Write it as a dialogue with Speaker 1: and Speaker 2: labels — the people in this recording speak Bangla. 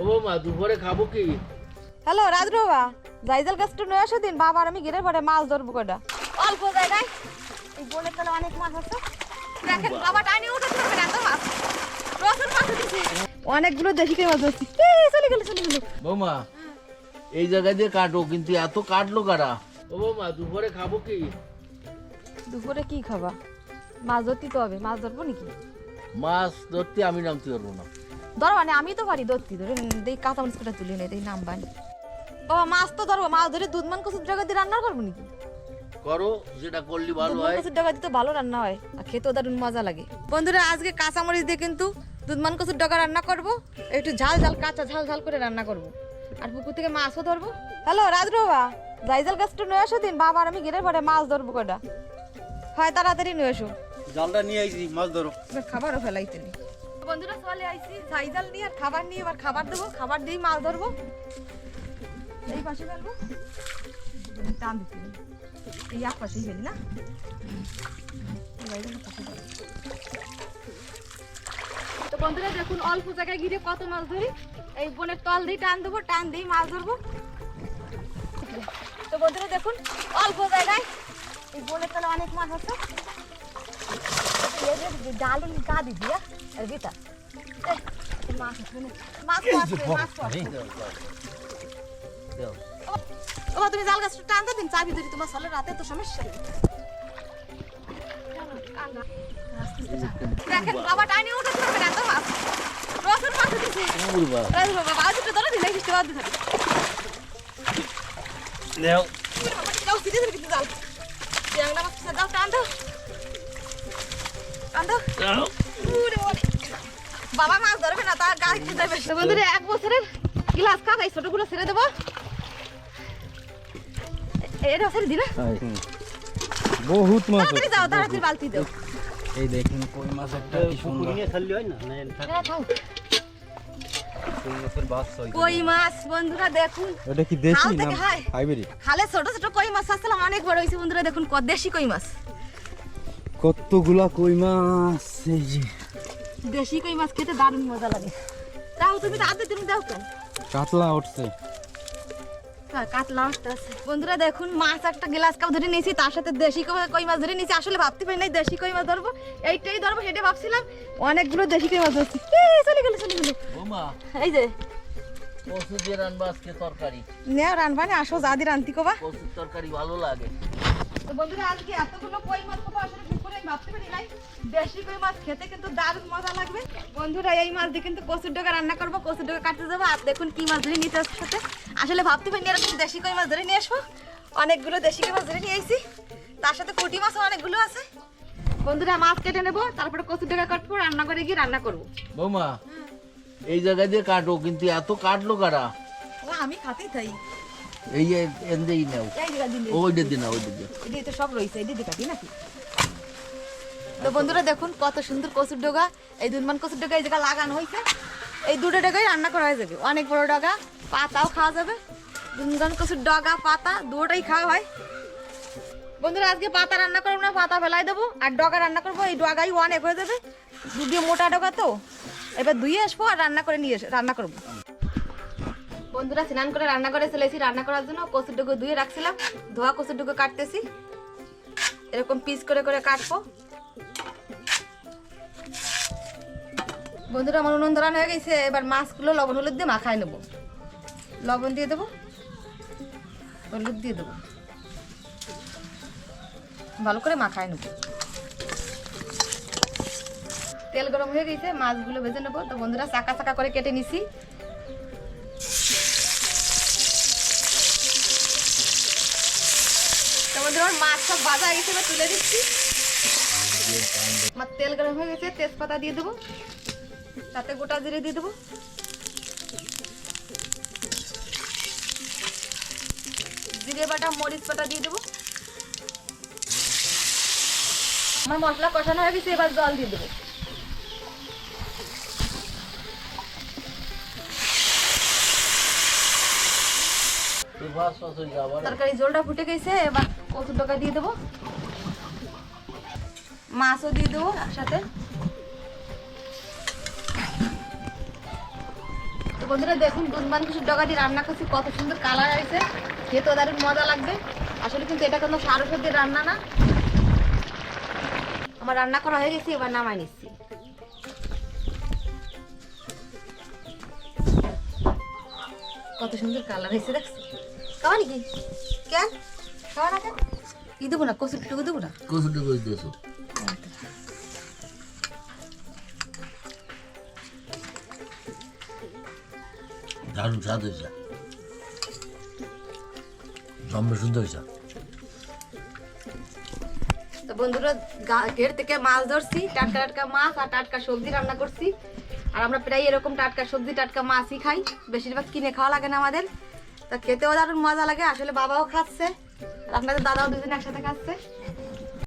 Speaker 1: ও বৌমা দুপুরে খাব কি?
Speaker 2: হ্যালো রাজরবা জাইজাল গাছটা নয় আসো দিন বাবা আর আমি গিরে পরে মাছ ধরবো কটা। অল্প জায়গায়। এই বলে তাহলে অনেক মাছ আছে। দেখেন বাবা টাইনি উঠে ধরবে না মাছ। প্রচুর মাছ উঠেছে। অনেকগুলো দেশি কই মাছ ধরছি। এই, চলে গেল চলে গেল।
Speaker 1: বৌমা এই জায়গা দিয়ে কাটো কিন্তু এত কাটলো কারা? ও বৌমা দুপুরে খাব কি?
Speaker 2: দুপুরে কি খাবা? মাছ ধরতে তো হবে মাছ ধরবো নাকি?
Speaker 1: মাছ ধরতে আমি নামতে পারব না।
Speaker 2: ধরো মানে আমি তো পারি ধরতে ধরে দেই কাঁচা কটা তুলে নেই দেই নাম বানি। বাবা মাছ তো ধরবো মাছ ধরে দুধ মান কচুর জায়গা দিয়ে রান্না করব নাকি?
Speaker 1: করো যেটা করলে ভালো হয়।
Speaker 2: কচুর ডাকা দিতে ভালো রান্না হয় আর খেতেও দারুণ মজা লাগে। বন্ধুরা আজকে কাঁচা মরিচ দিয়ে কিন্তু দুধমান কচুর ডাকা রান্না করব একটু ঝাল ঝাল কাঁচা ঝাল ঝাল করে রান্না করব। আর পুকুর থেকে মাছও ধরবো। হ্যালো রাজরবা জাইজাল গাছটা নয় আসো দিন বাবা আর আমি গিরে পরে মাছ ধরবো কটা। হয় তাড়াতাড়ি নিয়ে এসো।
Speaker 3: জালটা নিয়ে আইছি মাছ ধরো।
Speaker 2: খাবারও ফেলাইতে নেই। বন্ধুরা, চলে আইছি। জাইজাল নিয়ে আর খাবার নিয়ে, এবার খাবার দেবো, খাবার দিয়েই মাছ ধরবো। এই পাশে ফেলব টান দিতে। এই এক পাশেই ফেলি, না। তো বন্ধুরা, দেখুন, অল্প জায়গায় গিয়ে কত মাছ ধরি। এই বনের তল দিয়ে টান দেবো, টান দিয়ে মাছ ধরবো। তো বন্ধুরা, দেখুন, অল্প জায়গায় এই বনের তলে অনেক মাছ আছে ডালু গা দিদি আর বিটা মাছ? মাছ তো মাছ তো আছে।
Speaker 1: দাও।
Speaker 2: ও তুমি জাল গাছটা টানতে দিন চাবি ধরি তোমার সালে রাতে তো সমস্যা নেই দেখেন বাবা টাইনি উঠে ধরবে না এত মাছ প্রচুর মাছ
Speaker 1: উর বাবা।
Speaker 2: বাবা মাছ উঠে ধরে দিলে কিছু বাদ দিতে
Speaker 3: দেও
Speaker 2: যাও সিধে ধরে কিন্তু জাল জাংলা মাছ দাও টান দাও টান দাও। বাবা মাছ ধরবে না তার যাবে বন্ধুরা এক বছরের গ্লাস এই ছোটগুলো ছেড়ে দেবো। এটা ছেড়ে দিলে
Speaker 3: বহুত মাছ
Speaker 2: তাড়াতাড়ি যাও তাড়াতাড়ি বালতি দাও।
Speaker 3: এই দেখুন কই মাছ একটা কি সুন্দর। ছাড়লি হয় না? না
Speaker 2: খাও।
Speaker 3: কই
Speaker 2: মাছ বন্ধুরা দেখুন।
Speaker 3: এটা কি দেশি না হাইব্রিড?
Speaker 2: খালে ছোট ছোট কই মাছ আসছিলাম অনেক বড় হয়েছে বন্ধুরা দেখুন কত দেশি কই মাছ।
Speaker 3: কতগুলা কই মাছ? এই যে।
Speaker 2: দেশি কই মাছ খেতে দারুণ মজা লাগে। তাও তুমি তো আদে তুমি দাও কেন
Speaker 3: কাতলা উঠছে।
Speaker 2: হ্যাঁ কাতলা আছে। বন্ধুরা দেখুন মাছ একটা গ্লাস কাপ ধরে নিয়েছি তার সাথে দেশি কই- কই মাছ ধরে নিয়েছি। আসলে ভাবতে পারি নাই দেশি কই মাছ ধরবো। এইটাই ধরবো সেটা ভাবছিলাম অনেকগুলো দেশি কই মাছ ধরছি। এই, চলে গেল চলে গেল।
Speaker 1: বৌমা
Speaker 2: এই যে।
Speaker 1: কচু দিয়ে রানবো আজকে তরকারি।
Speaker 2: নেও রানবানি আসো যা দি রান্তি কবা।
Speaker 1: কচুর তরকারি ভালো লাগে।
Speaker 2: তো বন্ধুরা আজকে এতগুলো কই মাছ খাব আসলে দুপুরে আমি ভাবতে পারি নাই। দেশি কই মাছ খেতে কিন্তু দারুণ মজা লাগবে। বন্ধুরা এই মাছ দিয়ে কিন্তু কচুর ডোকা রান্না করব কচুর ডোকা কাটতে যাব। আর দেখুন কি মাছ ধরে নিতে সাথে। আসলে ভাবতে পারি এরকম দেশি কই মাছ ধরে নিয়ে আসব। অনেকগুলো দেশি কই মাছ ধরে নিয়ে এসেছি তার সাথে কুটি মাছও অনেকগুলো আছে। বন্ধুরা মাছ কেটে নেব তারপরে কচুর ডোকা কাটবো রান্না করে গিয়ে রান্না করব।
Speaker 1: বৌমা এই জায়গা দিয়ে কাটো কিন্তু এত কাটলো কারা?
Speaker 2: আমি খাতেই থাই
Speaker 1: এই এন্দেই নাও। ওইটা দিন ওইটা দিন
Speaker 2: এদিকে তো সব রয়েছে এদিকে কাটি নাকি? তো বন্ধুরা দেখুন কত সুন্দর কচুর ডগা। এই দুধমান কচুর ডগা এই জায়গা লাগানো হয়েছে। এই দুটো ডগাই রান্না করা হয়ে যাবে। অনেক বড় ডগা পাতাও খাওয়া যাবে। দুধমান কচুর ডগা পাতা দুটোই খাওয়া হয়। বন্ধুরা আজকে পাতা রান্না করব না পাতা ফেলাই দেবো। আর ডগা রান্না করব এই ডগাই অনেক হয়ে যাবে। দুদিয়ে মোটা ডগা তো এবার ধুয়ে আসব আর রান্না করে নিয়ে রান্না করব। বন্ধুরা স্নান করে রান্না করে চলেছি রান্না করার জন্য কচুর ডুগো ধুয়ে রাখছিলাম। ধোয়া কচুর ডুগো কাটতেছি। এরকম পিস করে করে কাটবো। বন্ধুরা, আমার উনুন ধরানো হয়ে গেছে। এবার মাছগুলো লবণ হলুদ দিয়ে মাখায় নেব। লবণ দিয়ে দেবো। হলুদ দিয়ে দেবো। ভালো করে মাখায় নেব। তেল গরম হয়ে গেছে, মাছগুলো ভেজে নেব। তো বন্ধুরা, চাকা চাকা করে কেটে নিছি। তো মাছ সব ভাজা গেছে এবার তুলে দিচ্ছি। আমার তেল গরম হয়ে গেছে তেজপাতা দিয়ে দেবো। তাতে গোটা জিরে দিয়ে দেবো। জিরে বাটা মরিচ বাটা দিয়ে দেবো। আমার মশলা কষানো হয়ে গেছে এবার জল দিয়ে দেবো। তরকারি জলটা ফুটে গেছে এবার কচুর টাকা দিয়ে দেবো। মাছও দিয়ে দেবো একসাথে। তো বন্ধুরা, দেখুন দুধমান কিছু ডগাটি রান্না করছি, কত সুন্দর কালার আছে খেতে দারুণ মজা লাগবে। আসলে কিন্তু এটা কোনো সার ওষুধ দিয়ে রান্না না। আমার রান্না করা হয়ে গেছে, এবার নামাই নিচ্ছি। কত সুন্দর কালার হয়েছে, দেখছ? খাওয়া নাকি? কেন? খাওয়া না কেন? ই দেবো না কচুর টুকু দেবো না?
Speaker 1: কচুটা করে দিয়েছ। দারুণ স্বাদ হয়েছে। জম্মে সুন্দর হয়েছে।
Speaker 2: তো বন্ধুরা ঘের থেকে মাছ ধরছি টাটকা টাটকা মাছ আর টাটকা সবজি রান্না করছি। আর আমরা প্রায় এরকম টাটকা সবজি টাটকা মাছই খাই। বেশিরভাগ কিনে খাওয়া লাগে না আমাদের। তা খেতেও দারুণ মজা লাগে আসলে বাবাও খাচ্ছে আপনাদের দাদাও দুজন একসাথে খাচ্ছে।